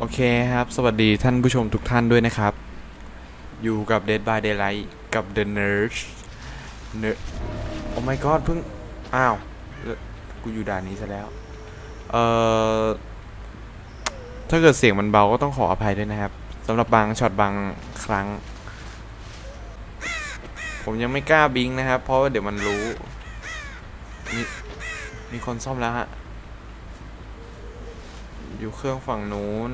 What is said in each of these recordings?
โอเคครับ สวัสดีท่านผู้ชมทุกท่านด้วยนะครับ อยู่กับ Dead by Daylight กับ The Nurse Ner โอ้ my god เพิ่ง อ้าว กูอยู่ด่านนี้ซะแล้ว เอ่อ ถ้าเกิดเสียงมันเบาก็ต้องขออภัยด้วยนะครับสำหรับบางช็อตบางครั้ง ผมยังไม่กล้าบิงนะครับ เพราะว่าเดี๋ยวมันรู้ มีมีคนซ่อมแล้วฮะ อยู่เครื่องฝั่งนู้น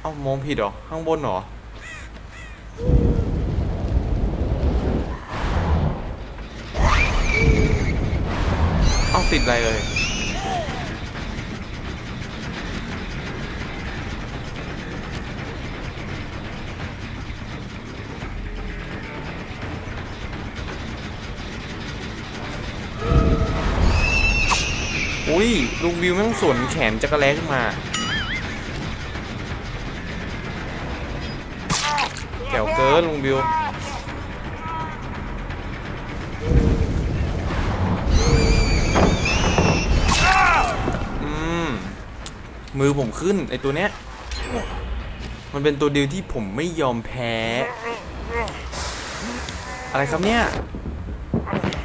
เอ้ามองผิดเหรอ ข้างบนเหรอเอ้าติดอะไรเลย ยลุงวิวแม่งสวนแขนจักรแล้ขึ้นมาแกวเกินลุงวิวอืมมือผมขึ้นไอตัวเนี้ย มันเป็นตัวเดียวที่ผมไม่ยอมแพ้ อะไรครับเนี่ย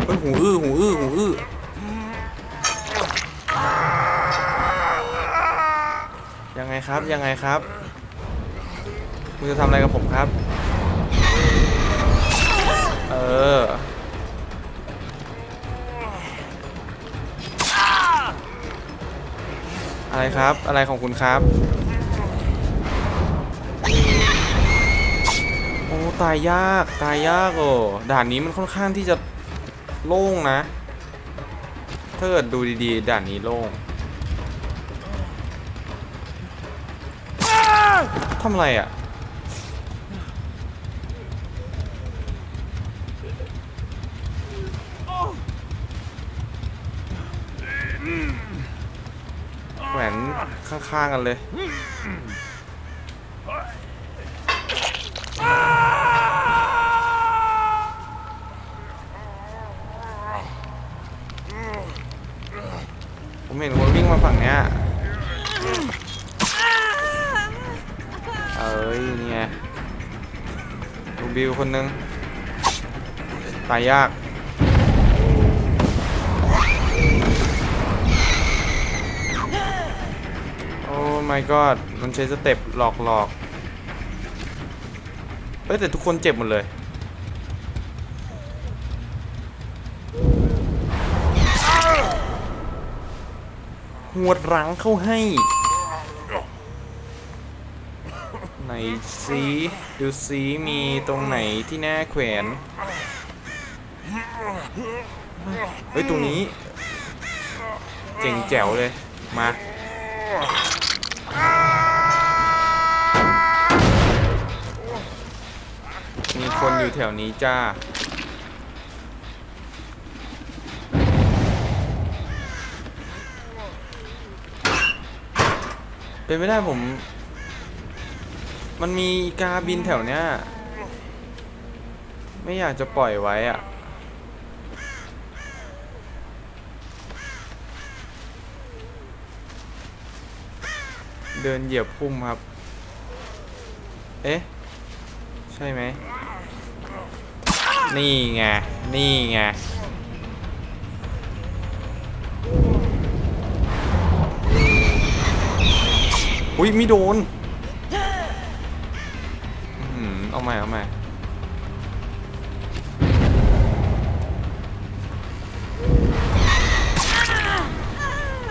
เฮ้ยหูอื้อหูอื้อหูอื้อ ยังไงครับยังไงครับคุณจะทำอะไรกับผมครับ เอออะไรครับ อะไรของคุณครับ โอ้ ตายยาก ตายยากโอ้ด่านนี้มันค่อนข้างที่จะโล่งนะ ถ้าเกิดดูดีๆ ด่านนี้โล่ง ทำอะไรอะ แหวนข้างๆกันเลย ผมเห็นคนวิ่งมาฝั่งเนี้ย บิวคนนึง ตายยาก โอ้ my god มันใช้สเต็ปหลอกหลอกเฮ้ย แต่ทุกคนเจ็บหมดเลย หัวดหลังเข้าให้ ไหนซีดูซีมีตรงไหนที่หน้าแขวนเฮ้ย ตรงนี้ เจ๋งแจ๋วเลย มามีคนอยู่แถวนี้จ้า เป็นไม่ได้ผม มันมีกาบินแถวเนี้ย ไม่อยากจะปล่อยไว้อะเดินเหยียบพุ่มครับ เอ๊ะ ใช่ไหม นี่ไง นี่ไง อุ้ยไม่โดน เอาใหม่เอาใหม่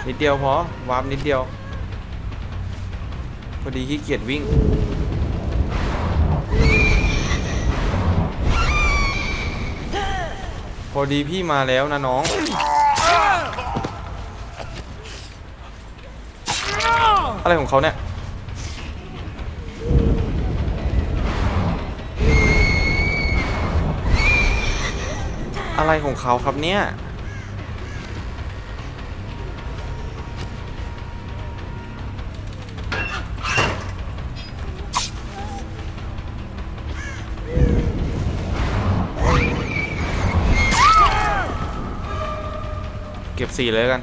นิดเดียวพอวาร์ปนิดเดียว พอดีขี้เกียจวิ่ง พอดีพี่มาแล้วนะน้อง อะไรของเขาเนี่ย อะไรของเขาครับเนี่ย เก็บสี่เลยกัน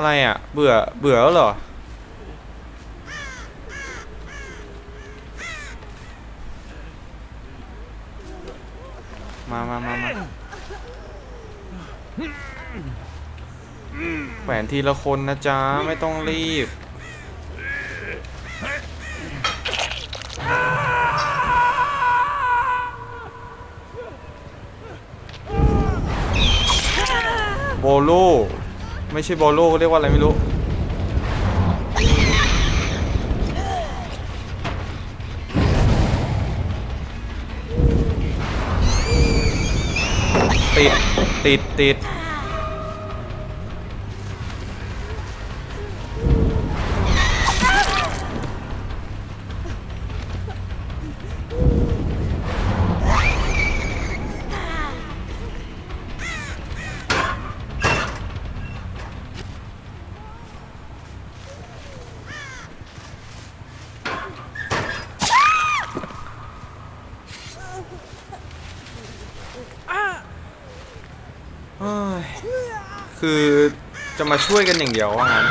อะไรอะ เบื่อ เบื่อแล้วเหรอ มามามามาแขวนทีละคนนะจ๊ะ ไม่ต้องรีบ โบโล ไม่ใช่โบโลเรียกว่าอะไรไม่รู้ ติด ติด ติด คือจะมาช่วยกันอย่างเดียวว่างั้น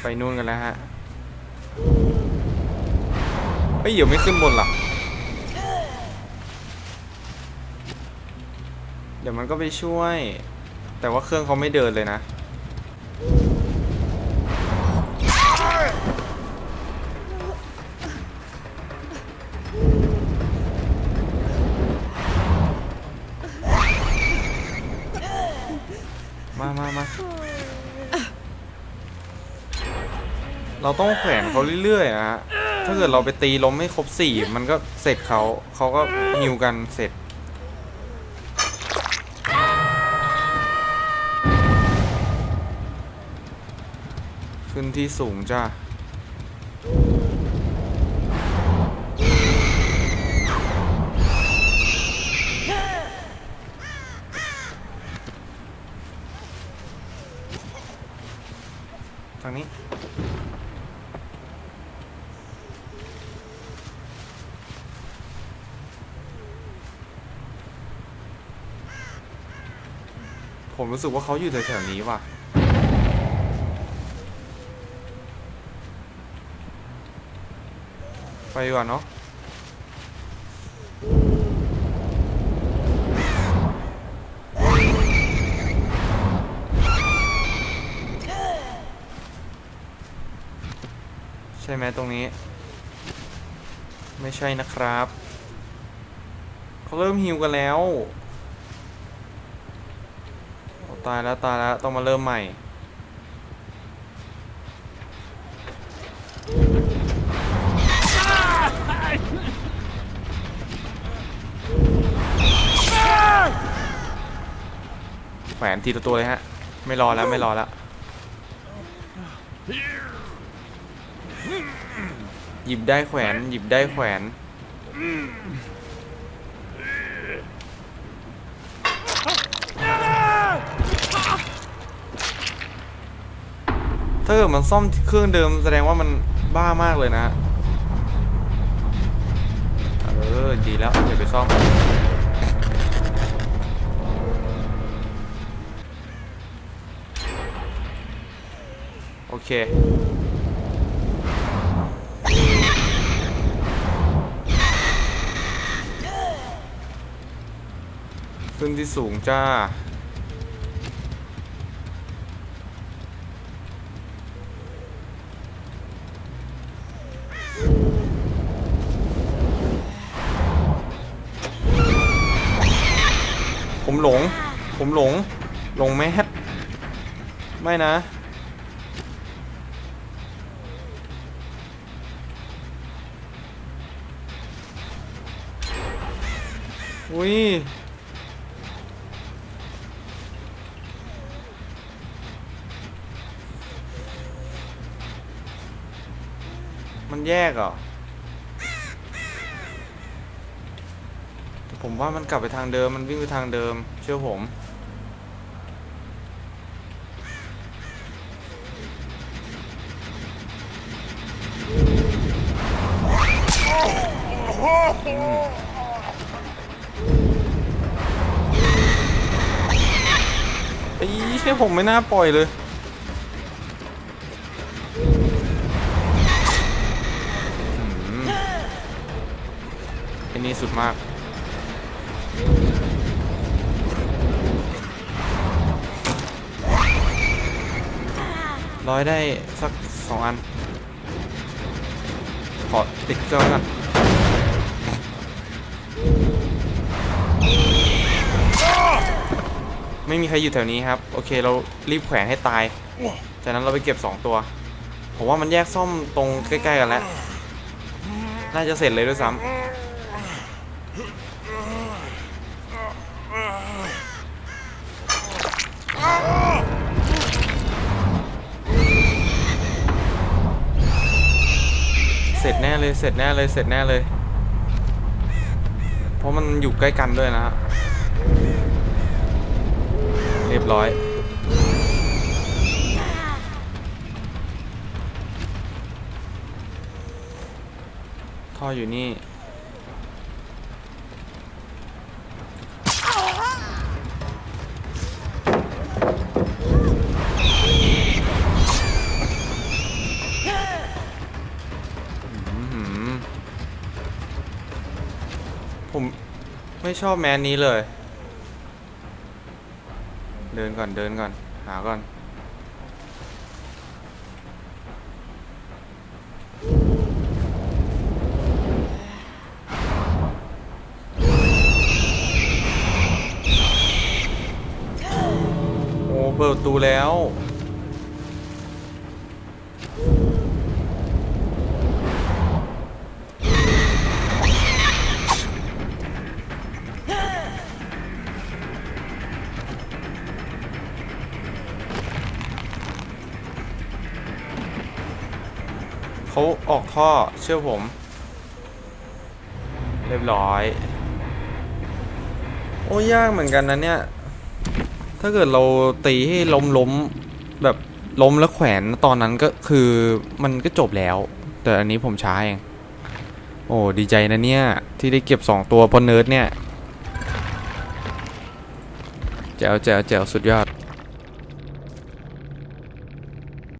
ไปนู่นกันแล้วฮะเฮ้ยเดี๋ยวไม่ขึ้นบนหรอเดี๋ยวมันก็ไปช่วย แต่ว่าเครื่องเขาไม่เดินเลยนะ เราต้องแขวนเขาเรื่อยๆอะฮะ ถ้าเกิดเราไปตีล้มไม่ครบสี่มันก็เสร็จเขา เขาก็ฮิวกันเสร็จ ขึ้นที่สูงจ้าทางนี้ รู้สึกว่าเขาอยู่แถวๆนี้ว่ะ ไปดีกว่าเนาะใช่ไหมตรงนี้ ไม่ใช่นะครับ เขาเริ่มฮิวกันแล้ว ตายแล้วตายแล้วต้องมาเริ่มใหม่ แขวนทีละตัวเลยฮะ ไม่รอแล้วไม่รอแล้วหยิบได้แขวนหยิบได้แขวน ถ้าเกิดมันซ่อมเครื่องเดิมแสดงว่ามันบ้ามากเลยนะ เออ ดีแล้วอย่าไปซ่อม โอเคขึ้นที่สูงจ้า ผมหลง หลงแมสไม่นะ อุ้ยมันแยกเหรอ ผมว่ามันกลับไปทางเดิม มันวิ่งไปทางเดิม เชื่อผม ไอ้เชี่ยผมไม่น่าปล่อยเลยอืมไอ้นี่สุดมาก ร้อยได้สักสองอัน ขอติดเครื่อกัน ไม่มีใครอยู่แถวนี้ครับ โอเคเรารีบแขวนให้ตาย จากนั้นเราไปเก็บ 2 ตัว ผมว่ามันแยกซ่อมตรงใกล้ๆกันแล้ว น่าจะเสร็จเลยด้วยซ้ำเสร็จแน่เลยเสร็จแน่เลยเสร็จแน่เลย เพราะมันอยู่ใกล้กันด้วยนะฮะ เรียบร้อย ท่ออยู่นี่ ผมไม่ชอบแมนนี้เลย ดินก่อนเดินก่อน หาก่อน โอ้เปิดประตูแล้ว ออกท่อเชื่อผม เรียบร้อย โอ้ยากเหมือนกันนะเนี่ย ถ้าเกิดเราตีให้ล้มล้มแบบล้มแล้วแขวนตอนนั้นก็คือมันก็จบแล้ว แต่อันนี้ผมช้าเอง โอ้ดีใจนะเนี่ย ที่ได้เก็บ 2 ตัวพราะเนิร์ดเนี่ยแจ๋วแจ๋วแจ๋วสุดยอด